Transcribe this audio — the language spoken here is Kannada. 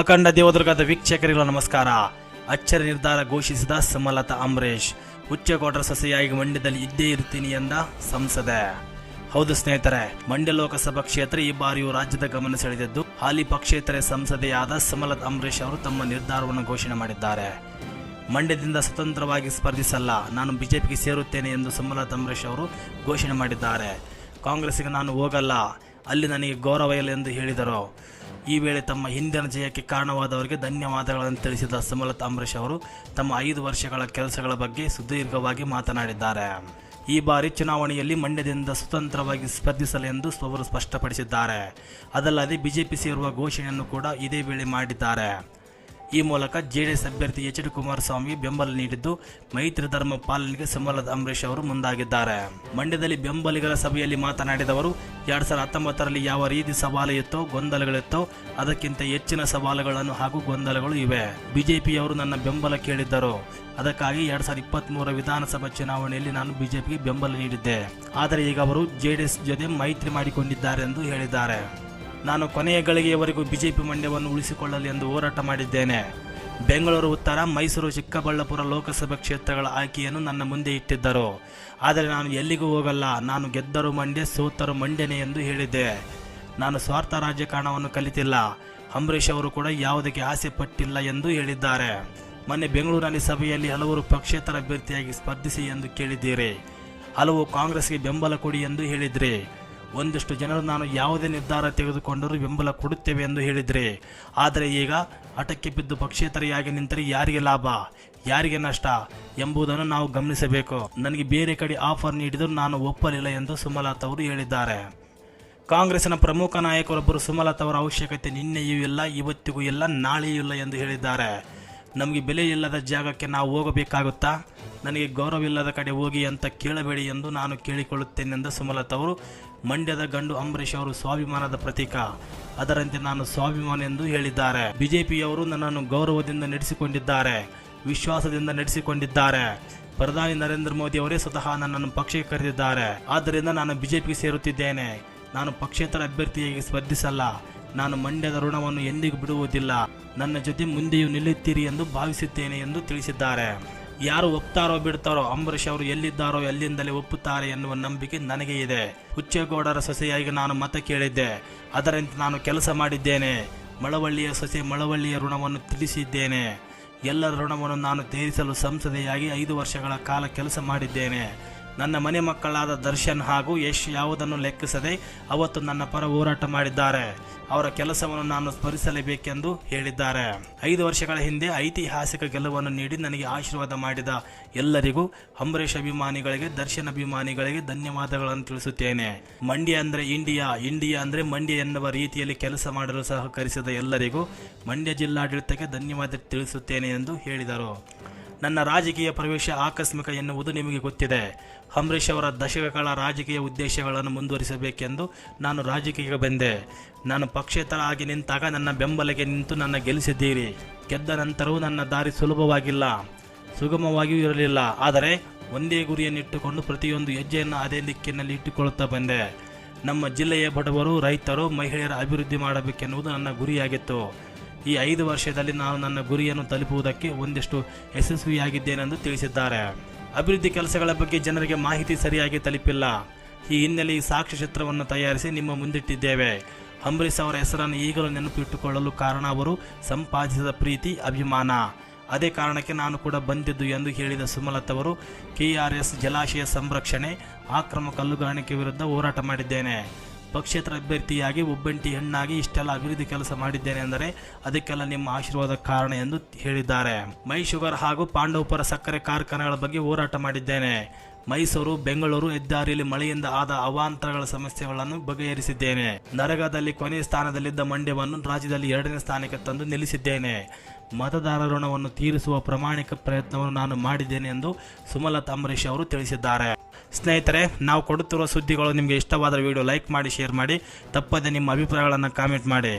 ಅಖಂಡ ದೇವದುರ್ಗದ ವೀಕ್ಷಕರಿಗಳ ನಮಸ್ಕಾರ. ಅಚ್ಚರಿ ನಿರ್ಧಾರ ಘೋಷಿಸಿದ ಸುಮಲತಾ ಅಂಬರೀಶ್ ಹುಚ್ಚೇಗೌಡರ ಸೊಸೆಯಾಗಿ ಮಂಡ್ಯದಲ್ಲಿ ಇದ್ದೇ ಇರ್ತೀನಿ ಎಂದ ಸಂಸದೆ. ಹೌದು ಸ್ನೇಹಿತರೆ, ಮಂಡ್ಯ ಲೋಕಸಭಾ ಕ್ಷೇತ್ರ ಈ ಬಾರಿಯೂ ರಾಜ್ಯದ ಗಮನ ಸೆಳೆದಿದ್ದು, ಹಾಲಿ ಪಕ್ಷೇತರ ಸಂಸದೆಯಾದ ಸುಮಲತಾ ಅಂಬರೀಷ್ ಅವರು ತಮ್ಮ ನಿರ್ಧಾರವನ್ನು ಘೋಷಣೆ ಮಾಡಿದ್ದಾರೆ. ಮಂಡ್ಯದಿಂದ ಸ್ವತಂತ್ರವಾಗಿ ಸ್ಪರ್ಧಿಸಲ್ಲ, ನಾನು ಬಿಜೆಪಿಗೆ ಸೇರುತ್ತೇನೆ ಎಂದು ಸುಮಲತಾ ಅಂಬರೀಶ್ ಅವರು ಘೋಷಣೆ ಮಾಡಿದ್ದಾರೆ. ಕಾಂಗ್ರೆಸ್ಗೆ ನಾನು ಹೋಗಲ್ಲ, ಅಲ್ಲಿ ನನಗೆ ಗೌರವ ಇಲ್ಲ ಎಂದು ಹೇಳಿದರು. ಈ ವೇಳೆ ತಮ್ಮ ಹಿಂದಿನ ಜಯಕ್ಕೆ ಕಾರಣವಾದವರಿಗೆ ಧನ್ಯವಾದಗಳನ್ನು ತಿಳಿಸಿದ ಸುಮಲತಾ ಅಂಬರೀಷ್ ಅವರು ತಮ್ಮ ಐದು ವರ್ಷಗಳ ಕೆಲಸಗಳ ಬಗ್ಗೆ ಸುದೀರ್ಘವಾಗಿ ಮಾತನಾಡಿದ್ದಾರೆ. ಈ ಬಾರಿ ಚುನಾವಣೆಯಲ್ಲಿ ಮಂಡ್ಯದಿಂದ ಸ್ವತಂತ್ರವಾಗಿ ಸ್ಪರ್ಧಿಸಲು ಎಂದು ಅವರು ಸ್ಪಷ್ಟಪಡಿಸಿದ್ದಾರೆ. ಅದಲ್ಲದೆ ಬಿಜೆಪಿ ಸೇರುವ ಘೋಷಣೆಯನ್ನು ಕೂಡ ಇದೇ ವೇಳೆ ಮಾಡಿದ್ದಾರೆ. ಈ ಮೂಲಕ ಜೆಡಿಎಸ್ ಅಭ್ಯರ್ಥಿ ಎಚ್ ಡಿ ಕುಮಾರಸ್ವಾಮಿ ಬೆಂಬಲ ನೀಡಿದ್ದು ಮೈತ್ರಿ ಧರ್ಮ ಪಾಲನೆಗೆ ಸುಮಲತಾ ಅಂಬರೀಶ್ ಅವರು ಮುಂದಾಗಿದ್ದಾರೆ. ಮಂಡ್ಯದಲ್ಲಿ ಬೆಂಬಲಿಗರ ಸಭೆಯಲ್ಲಿ ಮಾತನಾಡಿದವರು ಎರಡ್ ಸಾವಿರದ ಹತ್ತೊಂಬತ್ತರಲ್ಲಿ ಯಾವ ರೀತಿ ಸವಾಲು ಇತ್ತೋ ಗೊಂದಲಗಳಿತ್ತೋ ಅದಕ್ಕಿಂತ ಹೆಚ್ಚಿನ ಸವಾಲುಗಳನ್ನು ಹಾಗೂ ಗೊಂದಲಗಳು ಇವೆ. ಬಿಜೆಪಿಯವರು ನನ್ನ ಬೆಂಬಲ ಕೇಳಿದ್ದರು. ಅದಕ್ಕಾಗಿ ಎರಡ್ ಸಾವಿರದ ಇಪ್ಪತ್ತ್ ಮೂರ ವಿಧಾನಸಭಾ ಚುನಾವಣೆಯಲ್ಲಿ ನಾನು ಬಿಜೆಪಿಗೆ ಬೆಂಬಲ ನೀಡಿದ್ದೆ. ಆದರೆ ಈಗ ಅವರು ಜೆಡಿಎಸ್ ಜೊತೆ ಮೈತ್ರಿ ಮಾಡಿಕೊಂಡಿದ್ದಾರೆ ಎಂದು ಹೇಳಿದ್ದಾರೆ. ನಾನು ಕೊನೆಯ ಗಳಿಗೆಯವರೆಗೂ ಬಿಜೆಪಿ ಮಂಡ್ಯವನ್ನು ಉಳಿಸಿಕೊಳ್ಳಲಿ ಎಂದು ಹೋರಾಟ ಮಾಡಿದ್ದೇನೆ. ಬೆಂಗಳೂರು ಉತ್ತರ, ಮೈಸೂರು, ಚಿಕ್ಕಬಳ್ಳಾಪುರ ಲೋಕಸಭಾ ಕ್ಷೇತ್ರಗಳ ಆಯ್ಕೆಯನ್ನು ನನ್ನ ಮುಂದೆ ಇಟ್ಟಿದ್ದರು. ಆದರೆ ನಾನು ಎಲ್ಲಿಗೂ ಹೋಗಲ್ಲ. ನಾನು ಗೆದ್ದರು ಮಂಡ್ಯ, ಸೋತರು ಮಂಡ್ಯನೆ ಎಂದು ಹೇಳಿದ್ದೆ. ನಾನು ಸ್ವಾರ್ಥ ರಾಜಕಾರಣವನ್ನು ಕಲಿತಿಲ್ಲ. ಅಂಬರೀಷ್ ಅವರು ಕೂಡ ಯಾವುದಕ್ಕೆ ಆಸೆ ಪಟ್ಟಿಲ್ಲ ಎಂದು ಹೇಳಿದ್ದಾರೆ. ಮೊನ್ನೆ ಬೆಂಗಳೂರಿನಲ್ಲಿ ಸಭೆಯಲ್ಲಿ ಹಲವರು ಪಕ್ಷೇತರ ಅಭ್ಯರ್ಥಿಯಾಗಿ ಸ್ಪರ್ಧಿಸಿ ಎಂದು ಕೇಳಿದ್ದೀರಿ. ಹಲವು ಕಾಂಗ್ರೆಸ್ಗೆ ಬೆಂಬಲ ಕೊಡಿ ಎಂದು ಹೇಳಿದ್ರಿ. ಒಂದಷ್ಟು ಜನರು ನಾನು ಯಾವುದೇ ನಿರ್ಧಾರ ತೆಗೆದುಕೊಂಡರೂ ಬೆಂಬಲ ಕೊಡುತ್ತೇವೆ ಎಂದು ಹೇಳಿದರೆ. ಆದರೆ ಈಗ ಹಠಕ್ಕೆ ಬಿದ್ದು ಪಕ್ಷೇತರಿಯಾಗಿ ನಿಂತರೆ ಯಾರಿಗೆ ಲಾಭ? ಯಾರಿಗೆ ನಷ್ಟ? ಎಂಬುದನ್ನು ನಾವು ಗಮನಿಸಬೇಕು. ನನಗೆ ಬೇರೆ ಕಡೆ ಆಫರ್ ನೀಡಿದರೂ ನಾನು ಒಪ್ಪಲಿಲ್ಲ ಎಂದು ಸುಮಲತಾ ಅವರು ಹೇಳಿದ್ದಾರೆ. ಕಾಂಗ್ರೆಸ್ನ ಪ್ರಮುಖ ನಾಯಕರೊಬ್ಬರು ಸುಮಲತಾ ಅವರ ಅವಶ್ಯಕತೆ ನಿನ್ನೆಯೂ ಇಲ್ಲ, ಇವತ್ತಿಗೂ ಇಲ್ಲ, ನಾಳೆಯೂ ಇಲ್ಲ ಎಂದು ಹೇಳಿದ್ದಾರೆ. ನಮಗೆ ಬೆಲೆ ಇಲ್ಲದ ಜಾಗಕ್ಕೆ ನಾವು ಹೋಗಬೇಕಾಗುತ್ತಾ? ನನಗೆ ಗೌರವವಿಲ್ಲದ ಕಡೆ ಹೋಗಿ ಅಂತ ಕೇಳಬೇಡಿ ಎಂದು ನಾನು ಕೇಳಿಕೊಳ್ಳುತ್ತೇನೆಂದ ಸುಮಲತಾ ಅವರು. ಮಂಡ್ಯದ ಗಂಡು ಅಂಬರೀಷ್ ಅವರು ಸ್ವಾಭಿಮಾನದ ಪ್ರತೀಕ. ಅದರಂತೆ ನಾನು ಸ್ವಾಭಿಮಾನ ಎಂದು ಹೇಳಿದ್ದಾರೆ. ಬಿಜೆಪಿಯವರು ನನ್ನನ್ನು ಗೌರವದಿಂದ ನಡೆಸಿಕೊಂಡಿದ್ದಾರೆ, ವಿಶ್ವಾಸದಿಂದ ನಡೆಸಿಕೊಂಡಿದ್ದಾರೆ. ಪ್ರಧಾನಿ ನರೇಂದ್ರ ಮೋದಿ ಅವರೇ ಸ್ವತಃ ನನ್ನನ್ನು ಪಕ್ಷಕ್ಕೆ ಕರೆದಿದ್ದಾರೆ. ಆದ್ದರಿಂದ ನಾನು ಬಿಜೆಪಿಗೆ ಸೇರುತ್ತಿದ್ದೇನೆ. ನಾನು ಪಕ್ಷೇತರ ಅಭ್ಯರ್ಥಿಯಾಗಿ ಸ್ಪರ್ಧಿಸಲ್ಲ. ನಾನು ಮಂಡ್ಯದ ಋಣವನ್ನು ಎಂದಿಗೂ ಬಿಡುವುದಿಲ್ಲ. ನನ್ನ ಜೊತೆ ಮುಂದೆಯೂ ನಿಲ್ಲುತ್ತೀರಿ ಎಂದು ಭಾವಿಸುತ್ತೇನೆ ಎಂದು ತಿಳಿಸಿದ್ದಾರೆ. ಯಾರು ಒಪ್ತಾರೋ ಬಿಡ್ತಾರೋ ಅಂಬರೀಷ್ ಅವರು ಎಲ್ಲಿದ್ದಾರೋ ಎಲ್ಲಿಂದಲೇ ಒಪ್ಪುತ್ತಾರೆ ಎನ್ನುವ ನಂಬಿಕೆ ನನಗೆ ಇದೆ. ಹುಚ್ಚೇಗೌಡರ ಸೊಸೆಯಾಗಿ ನಾನು ಮತ ಕೇಳಿದ್ದೆ. ಅದರಂತೆ ನಾನು ಕೆಲಸ ಮಾಡಿದ್ದೇನೆ. ಮಳವಳ್ಳಿಯ ಸೊಸೆ ಮಳವಳ್ಳಿಯ ಋಣವನ್ನು ತಿಳಿಸಿದ್ದೇನೆ. ಎಲ್ಲರ ಋಣವನ್ನು ನಾನು ತೀರಿಸಲು ಸಂಸದೆಯಾಗಿ ಐದು ವರ್ಷಗಳ ಕಾಲ ಕೆಲಸ ಮಾಡಿದ್ದೇನೆ. ನನ್ನ ಮನೆ ಮಕ್ಕಳಾದ ದರ್ಶನ್ ಹಾಗೂ ಯಶ್ ಯಾವುದನ್ನು ಲೆಕ್ಕಿಸದೆ ಅವತ್ತು ನನ್ನ ಪರ ಹೋರಾಟ ಮಾಡಿದ್ದಾರೆ. ಅವರ ಕೆಲಸವನ್ನು ನಾನು ಸ್ಮರಿಸಲೇಬೇಕೆಂದು ಹೇಳಿದ್ದಾರೆ. ಐದು ವರ್ಷಗಳ ಹಿಂದೆ ಐತಿಹಾಸಿಕ ಗೆಲುವನ್ನು ನೀಡಿ ನನಗೆ ಆಶೀರ್ವಾದ ಮಾಡಿದ ಎಲ್ಲರಿಗೂ ಅಂಬರೀಷ್ ಅಭಿಮಾನಿಗಳಿಗೆ, ದರ್ಶನ್ ಅಭಿಮಾನಿಗಳಿಗೆ ಧನ್ಯವಾದಗಳನ್ನು ತಿಳಿಸುತ್ತೇನೆ. ಮಂಡ್ಯ ಅಂದರೆ ಇಂಡಿಯಾ ಇಂಡಿಯಾ ಅಂದರೆ ಮಂಡ್ಯ ಎನ್ನುವ ರೀತಿಯಲ್ಲಿ ಕೆಲಸ ಮಾಡಲು ಸಹಕರಿಸಿದ ಎಲ್ಲರಿಗೂ ಮಂಡ್ಯ ಜಿಲ್ಲಾಡಳಿತಕ್ಕೆ ಧನ್ಯವಾದ ತಿಳಿಸುತ್ತೇನೆ ಎಂದು ಹೇಳಿದರು. ನನ್ನ ರಾಜಕೀಯ ಪ್ರವೇಶ ಆಕಸ್ಮಿಕ ಎನ್ನುವುದು ನಿಮಗೆ ಗೊತ್ತಿದೆ. ಅಂಬರೀಷ್ ಅವರ ದಶಕಗಳ ರಾಜಕೀಯ ಉದ್ದೇಶಗಳನ್ನು ಮುಂದುವರಿಸಬೇಕೆಂದು ನಾನು ರಾಜಕೀಯಕ್ಕೆ ಬಂದೆ. ನಾನು ಪಕ್ಷೇತರ ಆಗಿ ನಿಂತಾಗ ನನ್ನ ಬೆಂಬಲಕ್ಕೆ ನಿಂತು ನನ್ನ ಗೆಲ್ಲಿಸಿದ್ದೀರಿ. ಗೆದ್ದ ನಂತರವೂ ನನ್ನ ದಾರಿ ಸುಲಭವಾಗಿಲ್ಲ. ಸುಗಮವಾಗಿಯೂ ಇರಲಿಲ್ಲ. ಆದರೆ ಒಂದೇ ಗುರಿಯನ್ನಿಟ್ಟುಕೊಂಡು ಪ್ರತಿಯೊಂದು ಹೆಜ್ಜೆಯನ್ನು ಅದೇ ದಿಕ್ಕಿನಲ್ಲಿ ಇಟ್ಟುಕೊಳ್ಳುತ್ತಾ ಬಂದೆ. ನಮ್ಮ ಜಿಲ್ಲೆಯ ಬಡವರು, ರೈತರು, ಮಹಿಳೆಯರ ಅಭಿವೃದ್ಧಿ ಮಾಡಬೇಕೆನ್ನುವುದು ನನ್ನ ಗುರಿಯಾಗಿತ್ತು. ಈ ಐದು ವರ್ಷದಲ್ಲಿ ನಾನು ನನ್ನ ಗುರಿಯನ್ನು ತಲುಪುವುದಕ್ಕೆ ಒಂದಿಷ್ಟು ಯಶಸ್ವಿಯಾಗಿದ್ದೇನೆಂದು ತಿಳಿಸಿದ್ದಾರೆ. ಅಭಿವೃದ್ಧಿ ಕೆಲಸಗಳ ಬಗ್ಗೆ ಜನರಿಗೆ ಮಾಹಿತಿ ಸರಿಯಾಗಿ ತಲುಪಿಲ್ಲ. ಈ ಹಿನ್ನೆಲೆ ಈ ಸಾಕ್ಷ್ಯಚಿತ್ರವನ್ನು ತಯಾರಿಸಿ ನಿಮ್ಮ ಮುಂದಿಟ್ಟಿದ್ದೇವೆ. ಅಂಬರೀಷ್ ಅವರ ಹೆಸರನ್ನು ಈಗಲೂ ನೆನಪಿಟ್ಟುಕೊಳ್ಳಲು ಕಾರಣ ಅವರು ಸಂಪಾದಿಸಿದ ಪ್ರೀತಿ, ಅಭಿಮಾನ. ಅದೇ ಕಾರಣಕ್ಕೆ ನಾನು ಕೂಡ ಬಂದಿದ್ದು ಎಂದು ಹೇಳಿದ ಸುಮಲತ್ ಅವರು ಕೆಆರ್ಎಸ್ ಜಲಾಶಯ ಸಂರಕ್ಷಣೆ, ಆಕ್ರಮ ಕಲ್ಲುಗಾಣಿಕೆ ವಿರುದ್ಧ ಹೋರಾಟ ಮಾಡಿದ್ದೇನೆ. ಪಕ್ಷೇತರ ಅಭ್ಯರ್ಥಿಯಾಗಿ, ಒಬ್ಬಂಟಿ ಹೆಣ್ಣಾಗಿ ಇಷ್ಟೆಲ್ಲ ಅಭಿವೃದ್ಧಿ ಕೆಲಸ ಮಾಡಿದ್ದೇನೆ ಎಂದರೆ ಅದಕ್ಕೆಲ್ಲ ನಿಮ್ಮ ಆಶೀರ್ವಾದ ಕಾರಣ ಎಂದು ಹೇಳಿದ್ದಾರೆ. ಮೈ ಶುಗರ್ ಹಾಗೂ ಪಾಂಡವಪುರ ಸಕ್ಕರೆ ಕಾರ್ಖಾನೆಗಳ ಬಗ್ಗೆ ಹೋರಾಟ ಮಾಡಿದ್ದೇನೆ. ಮೈಸೂರು, ಬೆಂಗಳೂರು ಹೆದ್ದಾರಿಯಲ್ಲಿ ಮಳೆಯಿಂದ ಆದ ಅವಾಂತರಗಳ ಸಮಸ್ಯೆಗಳನ್ನು ಬಗೆಹರಿಸಿದ್ದೇನೆ. ನರಗದಲ್ಲಿ ಕೊನೆಯ ಸ್ಥಾನದಲ್ಲಿದ್ದ ಮಂಡ್ಯವನ್ನು ರಾಜ್ಯದಲ್ಲಿ ಎರಡನೇ ಸ್ಥಾನಕ್ಕೆ ತಂದು ನಿಲ್ಲಿಸಿದ್ದೇನೆ. ಮತದಾರ ಋಣವನ್ನು ತೀರಿಸುವ ಪ್ರಾಮಾಣಿಕ ಪ್ರಯತ್ನವನ್ನು ನಾನು ಮಾಡಿದ್ದೇನೆ ಎಂದು ಸುಮಲತಾ ಅಂಬರೀಶ್ ಅವರು ತಿಳಿಸಿದ್ದಾರೆ. ಸ್ನೇಹಿತರೆ, ನಾವು ಕೊಡುತ್ತಿರುವ ಸುದ್ದಿಗಳು ನಿಮಗೆ ಇಷ್ಟವಾದ ವಿಡಿಯೋ ಲೈಕ್ ಮಾಡಿ ಶೇರ್ ಮಾಡಿ. ತಪ್ಪದೆ ನಿಮ್ಮ ಅಭಿಪ್ರಾಯಗಳನ್ನು ಕಾಮೆಂಟ್ ಮಾಡಿ.